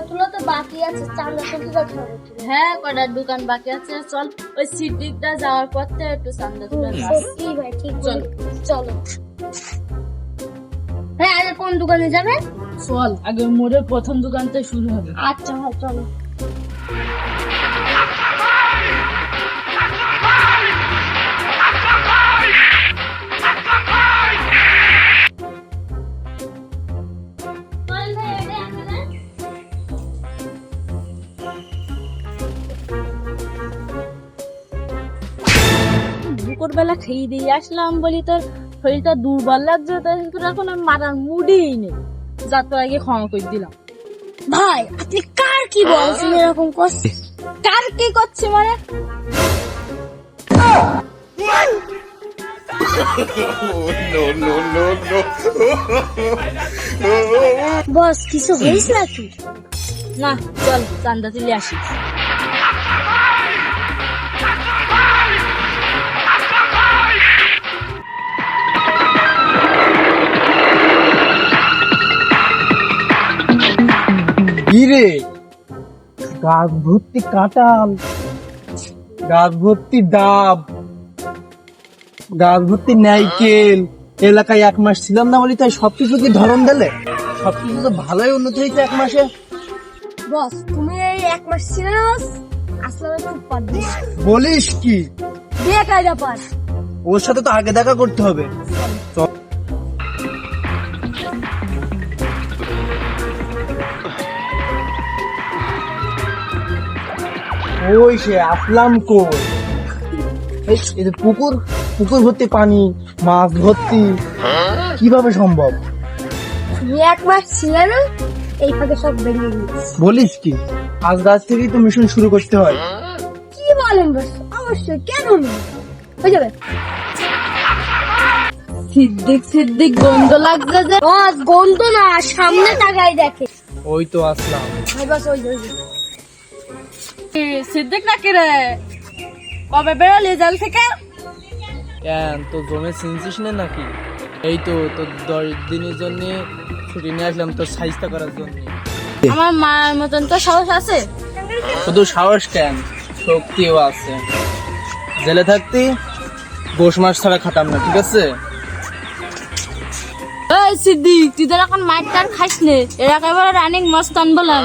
তুলো তো বাকি আছে তুলতে হ্যাঁ কটার দোকান বাকি আছে চল। ওই সিদ্দিকটা যাওয়ার পর থেকে একটু তুলে সত্যি ভাই ঠিক চল। চলো। হ্যাঁ আগে কোন দোকানে যাবে চল আগে মোড়ের প্রথম দোকানটা শুরু হবে। আচ্ছা হ্যাঁ চলো। দুপুর বেলা খেয়ে দিয়ে আসলাম বলি তোর শরীরটা দুর্বল লাগছে তোর এখন মারার মুডই নেই। যা তোর আগে ক্ষমা করে দিলাম। ভাই আপনি কার কি বলছেন এরকম করছে? কার কি করছে মানে? বস কিছু হয়েছে নাকি? না চল চান্দা তুলে আসি। গাছ ভর্তি কাঁঠাল গাছ ভর্তি ডাব গাছ ভর্তি নাইকেল এলাকায় এক মাস ছিলাম না বলি তাই সবকিছু কি ধরন দিলে? সবকিছু তো ভালোই উন্নতি হয়েছে এক মাসে। বস তুমি এই এক মাস ছিল না বলিস কি? বেকার ব্যাপার ওর সাথে তো আগে দেখা করতে হবে। ওই সে আসলাম কই? এই যে পুকুর পুকুর ভর্তি পানি মাছ ভর্তি। কীভাবে সম্ভব? তুমি এক মাস ছিল না এই ফাঁকে সব ভেঙে গিয়েছে বলিস কি? আজ গাছ থেকেই তো মিশন শুরু করতে হয়। কি বলেন বস অবশ্যই কেন হয়ে যাবে। সিদ্দিক সিদ্দিক গন্ধ লাগছে যে। গন্ধ না সামনে তাকাই দেখে। ওই তো আসলাম। ভাই বস ওই ওই সিদ্দিক নাকি রে? কবে বেরোলি জেল থেকে? কেন তো জমে চিনছিস না নাকি? এই তো তোর দশ দিনের জন্য ছুটি নিয়ে আসলাম তোর সাইজটা করার জন্য। আমার মায়ের মতন তো সাহস আছে? শুধু সাহস কেন? শক্তিও আছে। জেলে থাকতে গোশ মাস ছাড়া খাতাম না ঠিক আছে? এই সিদ্দিক তুই তো এখন মাইট টার খাইস নে। এর একেবারে রানিং মস্তান বললাম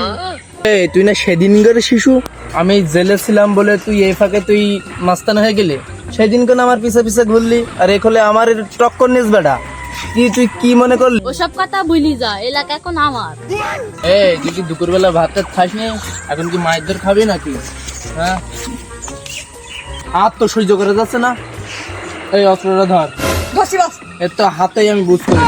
এই তুই না সেদিনকার শিশু? আমি জেলে ছিলাম বলে তুই এই ফাঁকে তুই মাস্তান হয়ে গেলি? সেদিন কেন আমার পিছে পিছে ঘুরলি আর এই হলে আমার টক্কর নিস বেটা। কি তুই কি মনে করলি? ওসব কথা বুঝলি যা এলাকা এখন আমার। এই তুই কি দুপুরবেলা ভাত টাত খাস নি? এখন কি মায়ের দর খাবি নাকি? হ্যাঁ? হাত তো সহ্য করে যাচ্ছে না। এই অস্ত্রটা ধর। বসি বস। এর তো হাতেই আমি বুঝ করি।